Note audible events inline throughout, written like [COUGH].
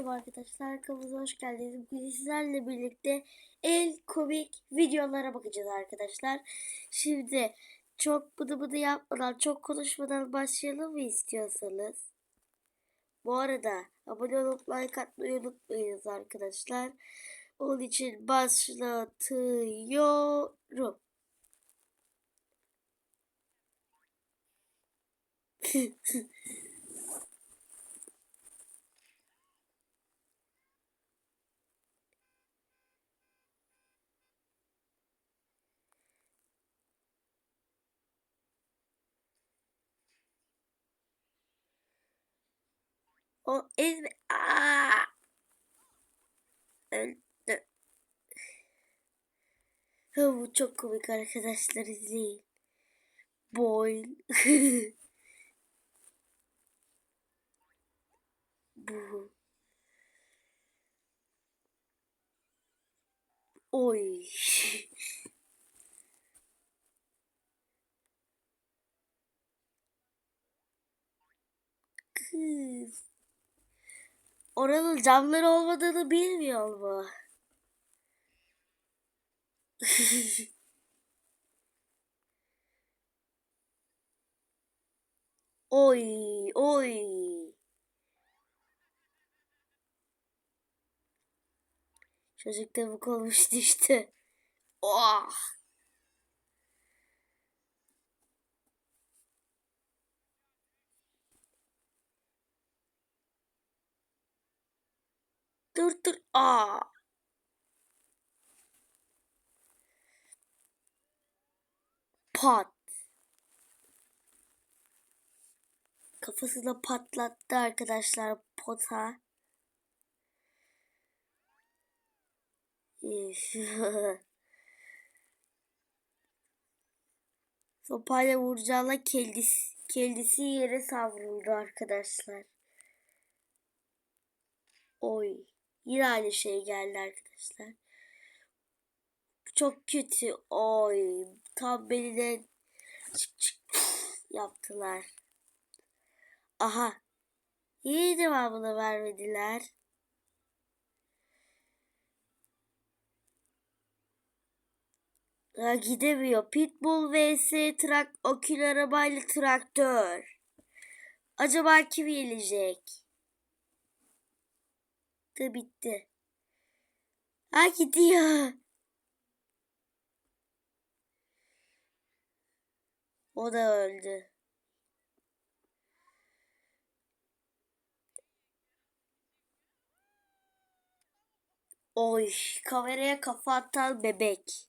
Merhaba arkadaşlar, kanalımıza hoş geldiniz. Bugün sizlerle birlikte el komik videolara bakacağız arkadaşlar. Şimdi çok bıdı bıdı yapmadan, çok konuşmadan başlayalım mı istiyorsanız? Bu arada abone olup like atmayı unutmayınız arkadaşlar. Onun için başlatıyorum. [LAUGHS] O ezme... Aa! Öldü. Bu çok komik arkadaşlar izleyin. Boy. [LAUGHS] bu. Oy. [LAUGHS] Oranın camları olmadığını bilmiyor mu? [LAUGHS] oy, oy. Çocuk tavuk olmuş düştü. Oh. Dur dur. Aa. Pat. Kafasına patlattı arkadaşlar pota. [LAUGHS] Sopayla vuracağına kendisi, kendisi yere savruldu arkadaşlar. Oy. Yine aynı şey geldi arkadaşlar. Çok kötü. Oy. Tam beni de çık çık yaptılar. Aha. Yine devamını vermediler. Ya gidemiyor. Pitbull vs trak okül arabayla traktör. Acaba kim yenecek? Da bitti. Ha gidiyor. O da öldü. Oy, kameraya kafa atan bebek.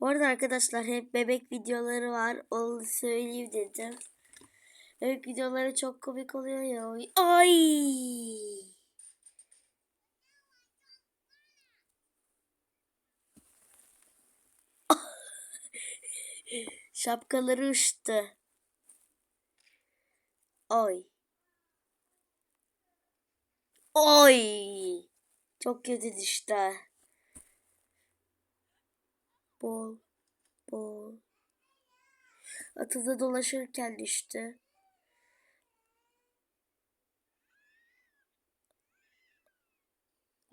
Bu arada arkadaşlar hep bebek videoları var. Onu söyleyeyim dedim. Bebek videoları çok komik oluyor ya. Ay! [LAUGHS] Şapkaları uçtu. Oy. Oy. Çok kötü düştü. Bol. Bol. Atıda dolaşırken düştü.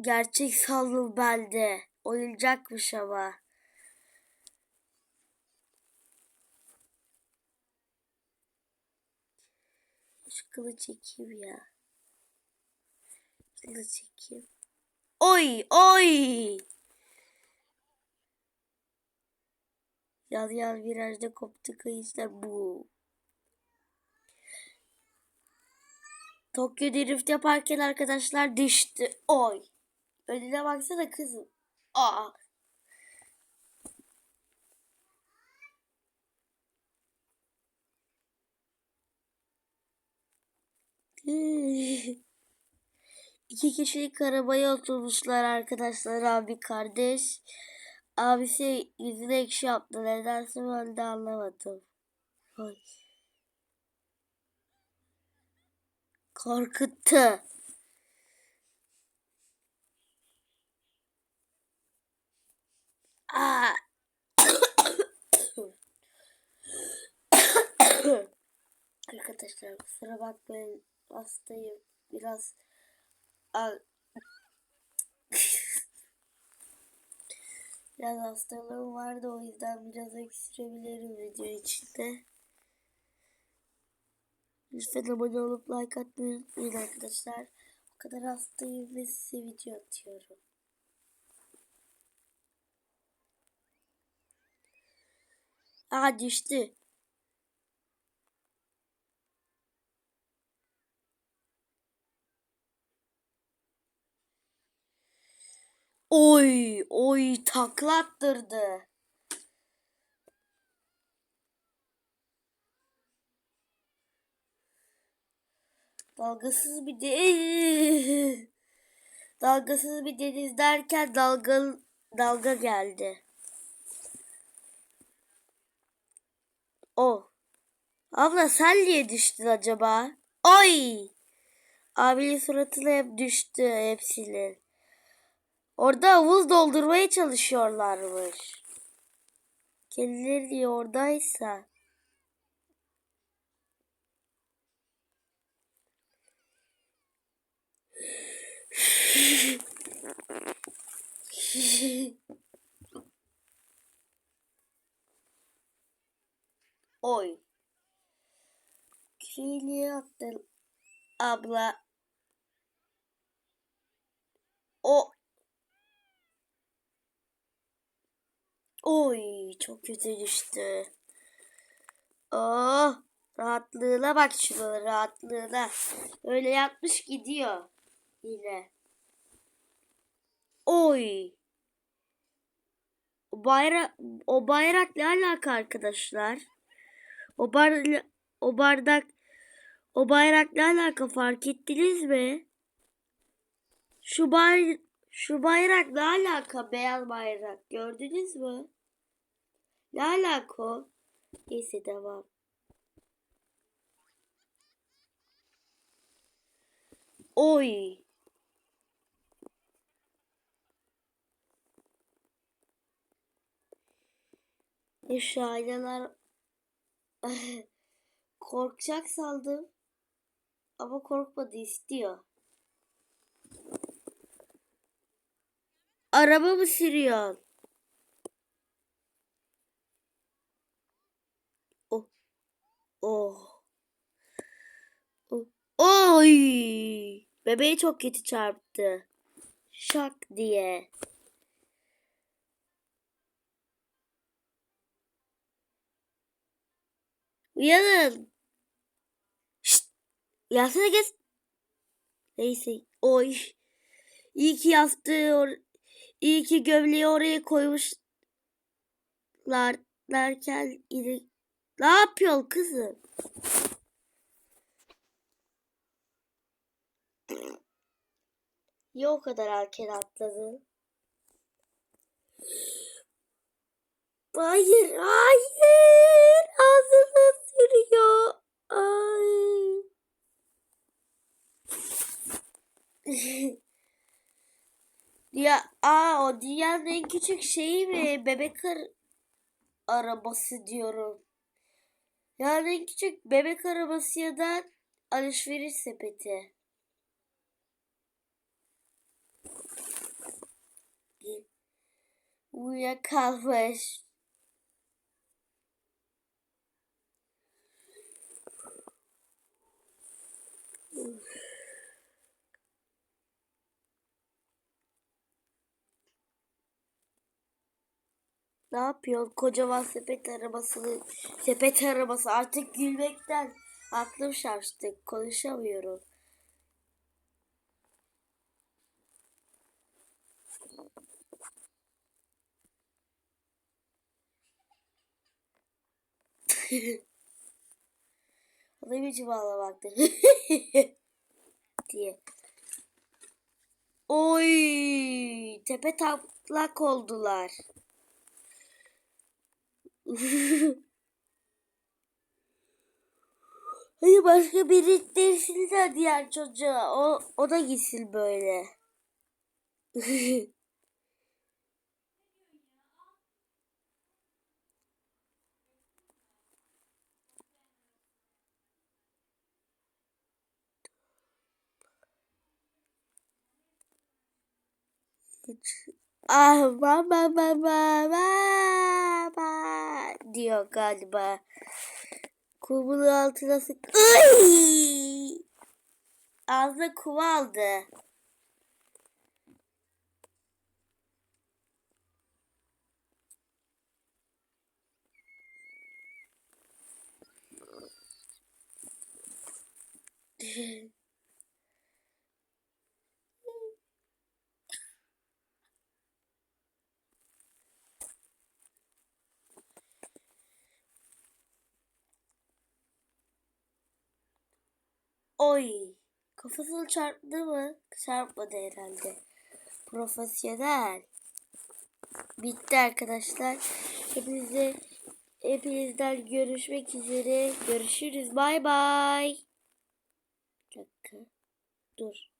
Gerçek sallı belde. Oyuncakmış ama. Şu kılı çekeyim ya. Kılı çekeyim. Oy oy. Yal yal virajda koptu kayışlar bu. Tokyo drift yaparken arkadaşlar düştü. Oy. Önüne baksana kızım. Aa. [LAUGHS] İki kişilik arabaya oturmuşlar arkadaşlar abi kardeş. Abisi yüzüne ekşi yaptı. Nedense ben de anlamadım. Ay. Korkuttu. Arkadaşlar kusura bakmayın hastayım. biraz a- [LAUGHS] biraz hastalığım vardı o yüzden biraz öksürebilirim video içinde. Lütfen abone olup like atmayı unutmayın arkadaşlar. O kadar hastayım ve size video atıyorum. Aa düştü. Oy oy taklattırdı. Dalgasız bir de dalgasız bir deniz derken dalga dalga geldi. O. Abla sen niye düştün acaba? Oy! Abinin suratına hep düştü hepsinin. Orada havuz doldurmaya çalışıyorlarmış. Kendileri diye oradaysa. [LAUGHS] Oy. Küreğini attın abla. O. Oy çok kötü düştü. Oh rahatlığına bak şuna rahatlığına. Öyle yatmış gidiyor yine. Oy. O bayrak o bayrak ne alaka arkadaşlar? O bar o bardak o bayrak ne alaka fark ettiniz mi? Şu bay şu bayrak ne alaka beyaz bayrak gördünüz mü? Ne alaka? Neyse devam. Oy. E şahineler [LAUGHS] korkacak sandım. Ama korkmadı istiyor. Araba mı sürüyorsun? Oh. Oh. Oh. Oy! Bebeği çok kötü çarptı. Şak diye. Uyanın. Şşt. Yatsana geç. Neyse. Oy. İyi ki yastığı iyi ki gömleği oraya koymuşlar derken ne yapıyorsun kızım? Niye o kadar erken atladın? Hayır, hayır. Ağzına sürüyor. Ay. [LAUGHS] ya, aa o dünyanın en küçük şeyi mi? Bebek ar arabası diyorum. Yani en küçük bebek arabası ya da alışveriş sepeti. Uyuyakalmış. Ne yapıyor? Kocaman sepet arabasını, sepet arabası artık gülmekten aklım şaştı. Konuşamıyorum. [LAUGHS] O da biçim ağlamaktı. [LAUGHS] diye. Oy! Tepe taklak oldular. [LAUGHS] Hayır başka biri değilsin de diğer çocuğa. O, o da gitsin böyle. [LAUGHS] Hiç Ah baba baba baba diyor galiba. Kumun altına sık. Ay! Ağzına kum aldı. [LAUGHS] Oy. Kafasını çarptı mı? Çarpmadı herhalde. Profesyonel. Bitti arkadaşlar. Hepinize hepinizden görüşmek üzere. Görüşürüz. Bay bay. Dur.